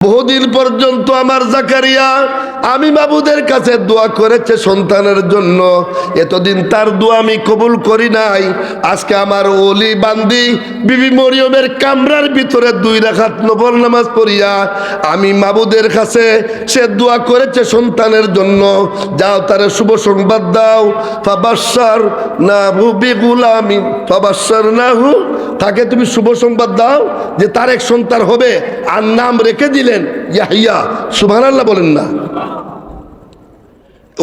বহুদিন পর্যন্ত আমার জাকারিয়া আমি বাবুদের কাছে দোয়া করেছে সন্তানের জন্য। এতদিন তার দোয়া আমি কবুল করি নাই। আজকে আমার ওলি বান্দি বিবি মরিয়মের কামরার ভিতরে দুই রাখাত নবল নামাজ পড়িয়া আমি মাবুদের কাছে সে দোয়া করেছে সন্তানের জন্য। যাও তার শুভ সংবাদ দাও। ফাবাসার না হু বিগুলামি ফাবাসার না হু তাকে তুমি শুভ সংবাদ দাও যে তার এক সন্তান হবে আর নাম রেখে দিলেন ইয়াহিয়া। সুবহান আল্লাহ বলেন না।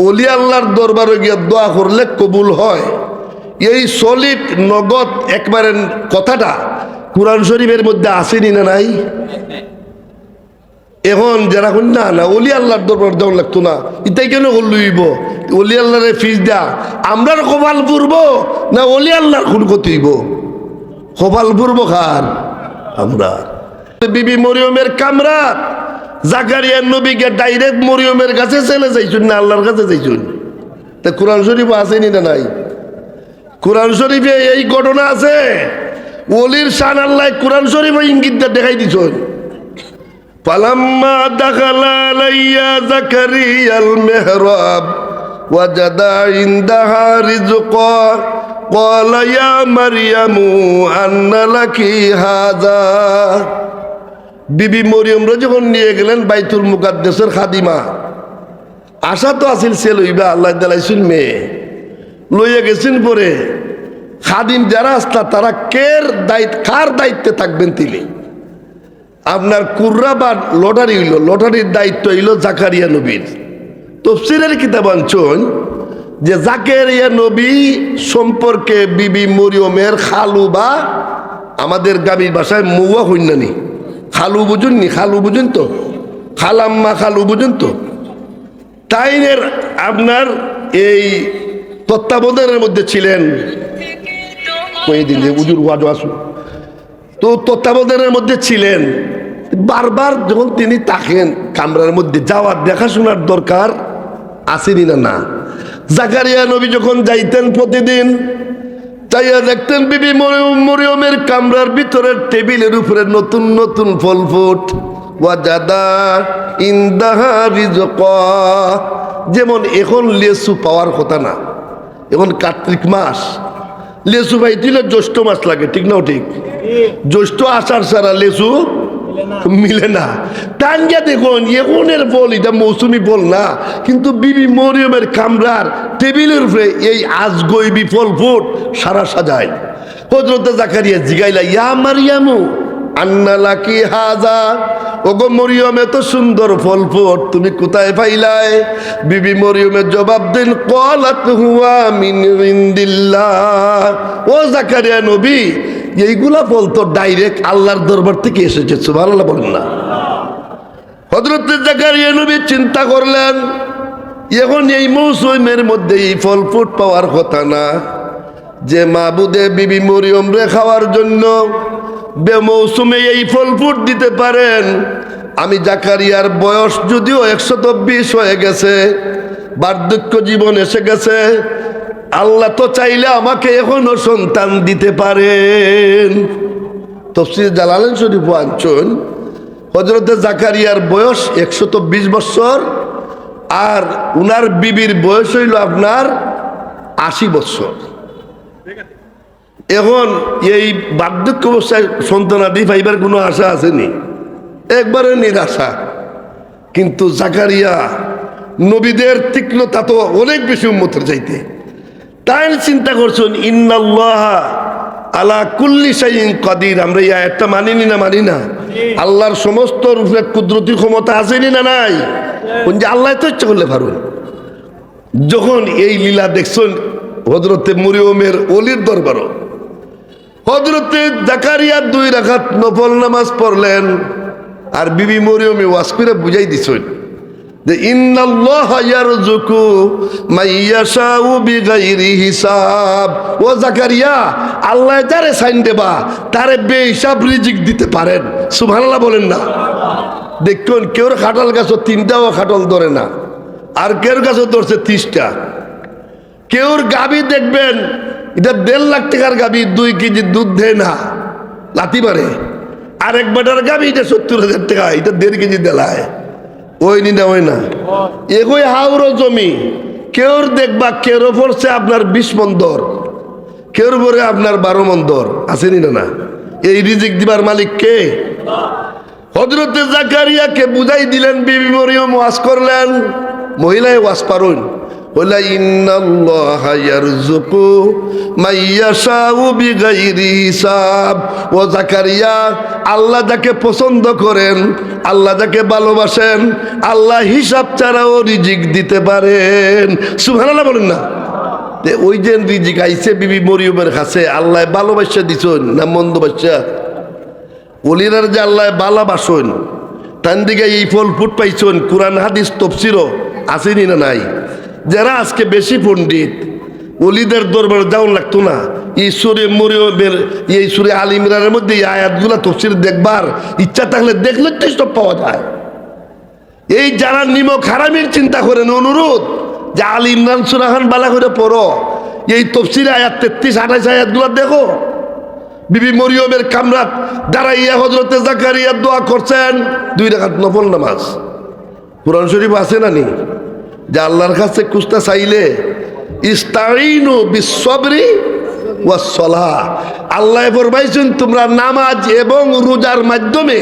অলি আল্লাহর দরবারে গিয়ে দোয়া করলে কবুল হয়। এই সলিড নগদ একবারে কথাটা কোরআন শরীফের মধ্যে আসেনি না নাই? এখন যারা কই না না অলি আল্লাহর দরবার দেওয়া লাগতো না। ইতাই কেন লইব অলি আল্লাহরে ফিস দেয়া। আমরার কপাল পুরব না অলি আল্লাহর খুন কতিব কপাল পুরব খার আমরা বিবি মরিয়মের কামরা জাকারিয়ার নবীকে ডাইরেক্ট মরিয়মের কাছে চলে যাইছুন না আল্লাহর কাছে যাইছুন তা কোরআন শরীফ আসেনি না নাই কোরআন শরীফে এই ঘটনা আছে ওলির শান আল্লাহ কোরআন শরীফে ইঙ্গিতটা দেখাই দিছুন فلما دخل علي زكريا المهراب وجد عندها رزقا قال يا مريم أن لك هذا বিবি মরিয়মরা যখন নিয়ে গেলেন বাইতুল মুকাদ্দেসের খাদিমা আশা তো আছিল সে লইবা আল্লাহ দালাইছিল মেয়ে লইয়া গেছেন পরে খাদিম যারা আসতা তারা কের দায়িত্ব কার দায়িত্বে থাকবেন তিনি আপনার কুর্রা বা লটারি হইল লটারির দায়িত্ব হইল জাকারিয়া নবীর তফসিলের কিতাব অঞ্চল যে জাকারিয়া নবী সম্পর্কে বিবি মরিয়মের খালু বা আমাদের গামীর ভাষায় মৌয়া হইনানি খালু বুঝুননি খালু বুঝুন তো? খালাম্মা খালু বুঝুন তো? তাইনের আপনার এই তত্ত্বাবধানের মধ্যে ছিলেন। উজুর তো তত্ত্বাবধানের মধ্যে ছিলেন। বারবার যখন তিনি তাকেন, কামরার মধ্যে যাওয়ার দেখাশোনার দরকার আসেনি না না? জাকারিয়া নবী যখন যাইতেন প্রতিদিন চাইয়া দেখতেন বিবি মরিয়ম- মরিয়মের কামরার ভিতরের টেবিলের উপরে নতুন নতুন ফল ফুট যেমন এখন লেসু পাওয়ার কথা না, এখন কার্তিক মাস। লেসু ভাই দিলে জ্যৈষ্ঠ মাস লাগে, ঠিক নাও ঠিক? জ্যৈষ্ঠ আষাঢ় সারা লেসু মিলে না। টাঙ্গা দেখুন এখনের বল, এটা মৌসুমি বল না। কিন্তু বিবি মরিয়মের কামরার টেবিলের উপরে এই আজগইবি ফল ফুট সারা সাজায়। হজরতে জাকারিয়া জিগাইলা, ইয়া মারিয়ামু, আন্না ওগো সুন্দর ফল ফুট, তুমি কোথায় বিবি মরিয়মের জবাব দিন মিন ও জাকারিয়া নবী এইগুলা বলতো ডাইরেক্ট আল্লাহর দরবার থেকে এসেছে, সুবহানাল্লাহ বলেন না। হজরত জাকারিয়া নবী চিন্তা করলেন, এখন এই মৌসুমের মধ্যে এই ফল ফুট পাওয়ার কথা না। যে মাবুদে বিবি মরিয়ম রে খাওয়ার জন্য বেমৌসুমে এই ফল ফুট দিতে পারেন, আমি জাকারিয়ার বয়স যদিও একশো বিশ হয়ে গেছে, বার্ধক্য জীবন এসে গেছে আল্লাহ তো চাইলে আমাকে এখনও সন্তান দিতে পারেন। তফসির জালালেন শরীফ আঞ্চল হজরতে জাকারিয়ার বয়স একশত বিশ বছর আর উনার বিবির বয়স হইল আপনার আশি বছর। এখন এই বার্ধক্য অবস্থায় সন্তানাদি পাইবার কোনো আশা আসেনি একবারে নিরাশা। কিন্তু জাকারিয়া নবীদের তীক্ষ্ণতা তো অনেক বেশি উন্মতের চাইতে। তাই চিন্তা করছেন, ইন্নাল্লাহ আলা কুল্লি সাইন কাদির আমরা এই একটা মানিনি না, মানি না? আল্লাহর সমস্ত রূপে কুদরতি ক্ষমতা আসেনি না নাই? যে আল্লাহ তো ইচ্ছা করলে পারুন যখন এই লীলা দেখছেন হজরতে মরিয়মের অলির দরবারও হজরতে জাকারিয়া দুই রাখাত নফল নামাজ পড়লেন, আর বিবি মরিয়মে ওয়াজ করে বুঝাই দিছেন। হিসাব। ও জাকারিয়া, আল্লাহ সাইন দেবা, তারে রিজিক দিতে পারেন। বলেন না। দেখুন, কেউর খাটাল গাছ তিনটাও খাটল ধরে না, আর কেউর কাছে ধরছে ত্রিশটা। কেউর গাবি দেখবেন, এটা দেড় লাখ টাকার গাবি, দুই কেজি দুধ দেয় না লাতি মারে। আরেক বেটার গাবি, এটা সত্তর হাজার টাকা, এটা দেড় কেজি দেলায়। ওই নিদা, ওই না। এগোই হাওড়ো জমি। কেউর দেখবা কেউর পড়ছে আপনার বিশ মন্দর দর। কেউর পরে আপনার বারো মন্দর আছে নি না? এই রিজিক দিবার মালিক কে? হজরতে জাকারিয়াকে বুঝাই দিলেন, বিবি মরিয়ম ওয়াশ করলেন, মহিলায় ওয়াজ পারুন। বলে ইন্নাল্লাহ ইয়ারযুকু মাইয়াশাউ বিগাইরি হিসাব। ও জাকারিয়া, আল্লাহ যাকে পছন্দ করেন, আল্লাহ যাকে ভালোবাসেন, আল্লাহ হিসাব ছাড়াও রিজিক দিতে পারেন। সুবহানাল্লাহ বলেন না? ওই যে রিজিক আইছে বিবি মরিয়মের কাছে, আল্লাহ ভালোবাসা দিছুন না মন্দ বাসা যে আল্লাহ বালা তান দিকে এই ফল ফুট পাইছন, কোরআন, হাদিস তফসিরও আসেনি না নাই? যারা আজকে বেশি পণ্ডিত অলিদের দরবার যাওয়ার লাগতো না। সুরে মরিয়মের এই সুরে আল ইমরানের মধ্যে এই আয়াতগুলা তফসির দেখবার ইচ্ছা থাকলে দেখলে তো সব পাওয়া যায়। এই যারা নিমক হারামির চিন্তা করেন, অনুরোধ যে আল ইমরান সুরাহান বালা করে পড়ো। এই তফসির আয়াত তেত্রিশ আঠাশ আয়াতগুলো দেখো। বিবি মরিয়মের কামরাত দাঁড়াইয়া হজরতে জাকারিয়া দোয়া করছেন, দুই রাখাত নফল নামাজ। কোরআন শরীফ আছে না নি যে আল্লাহর কাছে কুস্তা চাইলে ইস্তাইনু বিশ্বরি ওয়াসলা আল্লাহ ফরমাইছেন, তোমরা নামাজ এবং রোজার মাধ্যমে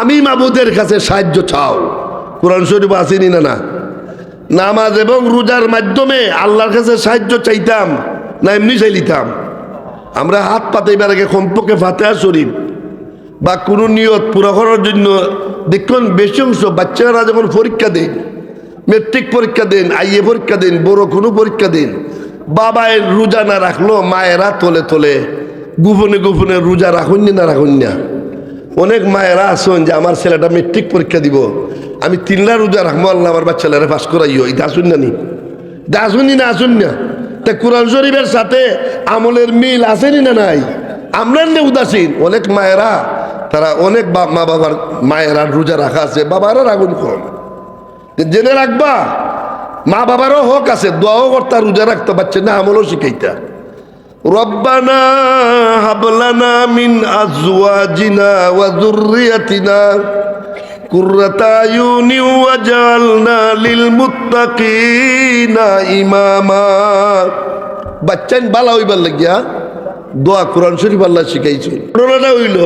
আমি মাবুদের কাছে সাহায্য চাও। কোরআন শরীফ আসেনি না না? নামাজ এবং রোজার মাধ্যমে আল্লাহর কাছে সাহায্য চাইতাম না এমনি চাইলিতাম আমরা হাত পাতাইবার আগে কমপক্ষে ফাতেহা শরীফ বা কোনো নিয়ত পুরো করার জন্য দেখুন, বেশি অংশ বাচ্চারা যখন পরীক্ষা দেন মেট্রিক পরীক্ষা দিন, আইএ পরীক্ষা দিন বড় কোনো পরীক্ষা দিন। বাবায় রোজা না রাখল, মায়েরা তোলে তোলে। গোপনে গোপনে রোজা রাখুন না রাখুন না। অনেক মায়েরা আসুন যে, আমার ছেলেটা মেট্রিক পরীক্ষা দিব। আমি তিনলা রোজা রাখব, আল্লাহ আমার বাচ্চারা পাস করাইও। এটা আসুন না নি? এটা আসুন না আসুন না তা কোরআন শরীফের সাথে আমলের মিল আসেনি না নাই? আমরা নে উদাসীন। অনেক মায়েরা, তারা অনেক বা- মা বাবার মায়েরা রোজা রাখা আছে, বাবারা রাগুন কম। জেনে রাখবা, মা বাবারও হক আছে, দোয়াও করতা, রোজা রাখতে পারছে না, আমলও শিখাইতা। রব্বানা হাবলানা মিন ইমামা। বাচ্চান বালা হইবার লাগিয়া দোয়া কোরআন শরীফ আল্লাহ শিখাইছে ঘটনাটা হইল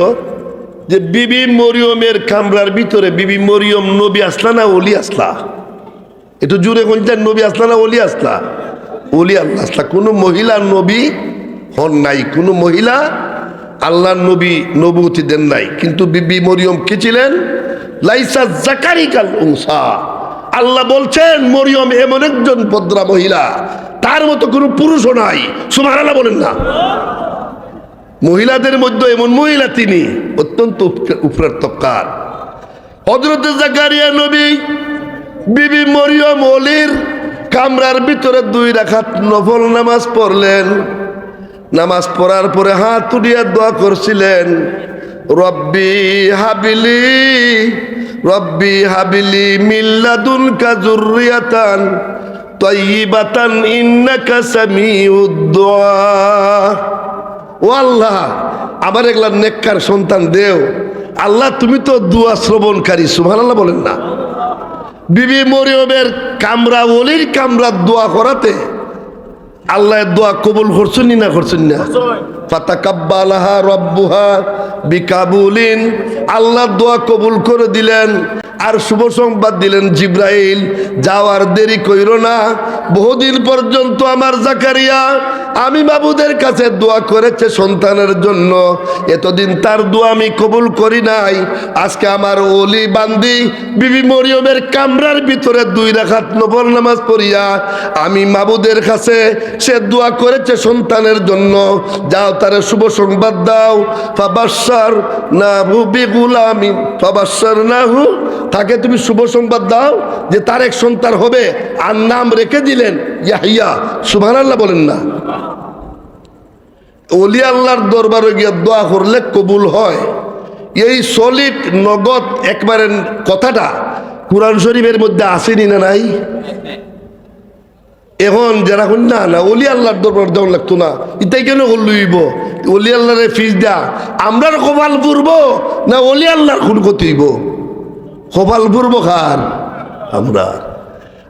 যে বিবি মরিয়মের কামরার ভিতরে বিবি মরিয়ম নবী আসলা না অলি আসলা? একটু জুড়ে কোনটা নবী আসলা না অলি আসলা? অলি আল্লাহ আসলা। কোনো মহিলা নবী হন নাই, কোনো মহিলা আল্লাহ নবী নবুতি দেন নাই। কিন্তু বিবি মরিয়ম কে ছিলেন? লাইসা জাকারি কাল উংসা আল্লাহ বলছেন, মরিয়ম এমন একজন ভদ্রা মহিলা, তার মতো কোনো পুরুষও নাই। সুমার আল্লাহ বলেন না। মহিলাদের মধ্যে এমন মহিলা তিনি অত্যন্ত উপরের তক্কার হজরত জাকারিয়া নবী, বিবি মরিয়ম অলির কামরার ভিতরে দুই রাখাত নফল নামাজ পড়লেন। নামাজ পড়ার পরে হাত তুলিয়া দোয়া করছিলেন, রব্বি হাবিলি রব্বি হাবিলি মিল্লাদুন কাজুরিয়াতান তয়িবাতান ইন্নাকা সামিউদ দুআ ও আল্লাহ আবার এগুলা নেককার সন্তান দেও। আল্লাহ, তুমি তো দুয়া শ্রবণকারী সুহান আল্লাহ বলেন না। বিবি মরিয়মের কামরা, ওলির কামরা দোয়া করাতে, আল্লাহ দোয়া কবুল করছেন না করছেন না? ফাতাকাব্বালাহা রব্বুহা বিকাবুলিন। আল্লাহ দোয়া কবুল করে দিলেন, আর শুভ সংবাদ দিলেন জিব্রাইল, যাওয়ার দেরি কইর না, বহুদিন পর্যন্ত আমার জাকারিয়া, আমি বাবুদের কাছে দোয়া করেছে সন্তানের জন্য, এতদিন তার দোয়া আমি কবুল করি নাই, আজকে আমার ওলি বান্দি বিবি মরিয়মের কামরার ভিতরে দুই রাখাত নবল নামাজ পড়িয়া, আমি মাবুদের কাছে সে দোয়া করেছে সন্তানের জন্য, যাও তারে শুভ সংবাদ দাও। ফাবাসার না হু বিগুলামি ফাবাসার না হু তাকে তুমি শুভ সংবাদ দাও যে তার এক সন্তান হবে আর নাম রেখে দিলেন ইয়াহিয়া। সুবহানাল্লাহ বলেন না। অলি আল্লাহর দরবারে গিয়ে দোয়া করলে কবুল হয়। এই সলিড নগদ একবারে কথাটা কোরআন শরীফের মধ্যে আসেনি না নাই? এখন যারা হন না না অলি আল্লাহর দরবার দেওয়ার লাগতো না। ইতাই কেন লইব অলি আল্লাহরে ফিস দা আমরার কপাল পুরব না অলি আল্লাহর খুন কতিব কপাল পুরব খান আমরা।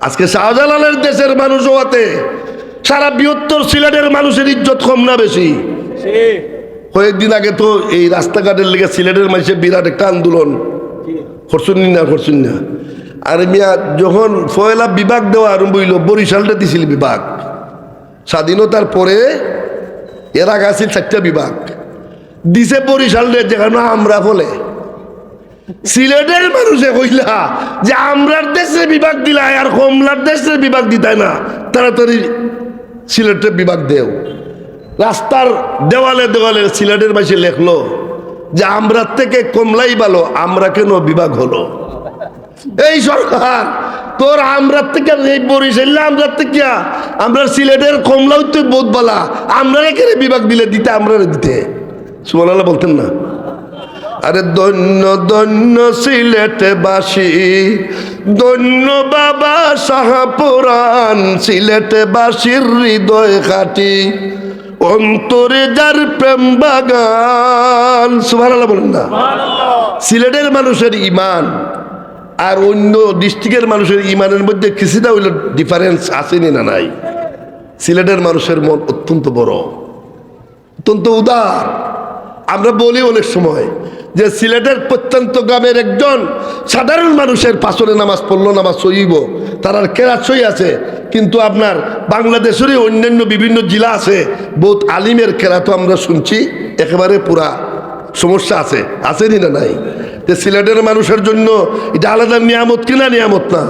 আজকে শাহজালালের দেশের মানুষ হওয়াতে সারা বৃহত্তর সিলেটের মানুষের ইজ্জত কম না বেশি? কয়েকদিন আগে তো এই রাস্তাঘাটের লেগে সিলেটের মানুষের বিরাট একটা আন্দোলন। করছুন না করছুন না? আর মিয়া যখন ফয়লা বিভাগ দেওয়া আরম্ভ হইল, বরিশালটা দিছিল বিভাগ। স্বাধীনতার পরে এর আগে আছিল চারটা বিভাগ। দিছে বরিশালের যেখানে আমরা বলে। সিলেটের মানুষে কইলা যে আমরার দেশে বিভাগ দিলা আর কমলার দেশে বিভাগ দিতাই না, তাড়াতাড়ি সিলেটের বিভাগ দেও। রাস্তার দেওয়ালে দেওয়ালে সিলেটের মাসে লেখলো যে আমরা থেকে কমলাই ভালো, আমরা কেন বিভাগ হলো? এই সরকার তোর আমরা থেকে এই বরিশাল আমরা থেকে আমরা সিলেটের কমলাও তো বোধ বলা আমরা এখানে বিভাগ দিলে দিতে আমরা দিতে। সুমনাল্লাহ বলতেন না। আরে দৈন্য দৈন্য সিলেটে বাসি দৈন্য বাবা শাহপুরান সিলেটে বাসির হৃদয় খাটি অন্তরে যার প্রেম বাগান। সুভারাল্লাহ বলেন না। সিলেটের মানুষের ইমান আর অন্য ডিস্ট্রিক্টের মানুষের ইমানের মধ্যে কিছুটা হইল ডিফারেন্স আসেনি না নাই? সিলেটের মানুষের মন অত্যন্ত বড়। অত্যন্ত উদার। আমরা বলি অনেক সময় যে সিলেটের প্রত্যন্ত গ্রামের একজন সাধারণ মানুষের পাশরে নামাজ পড়ল, নামাজ সইব তার আর কেরাত সই আছে। কিন্তু আপনার বাংলাদেশেরই অন্যান্য বিভিন্ন জেলা আছে, বহুত আলিমের কেরাতও আমরা শুনছি, একেবারে পুরা সমস্যা আছে। আছে না নাই? সিলেটের মানুষের জন্য এটা আলাদা নিয়ামত কিনা নিয়ামত না?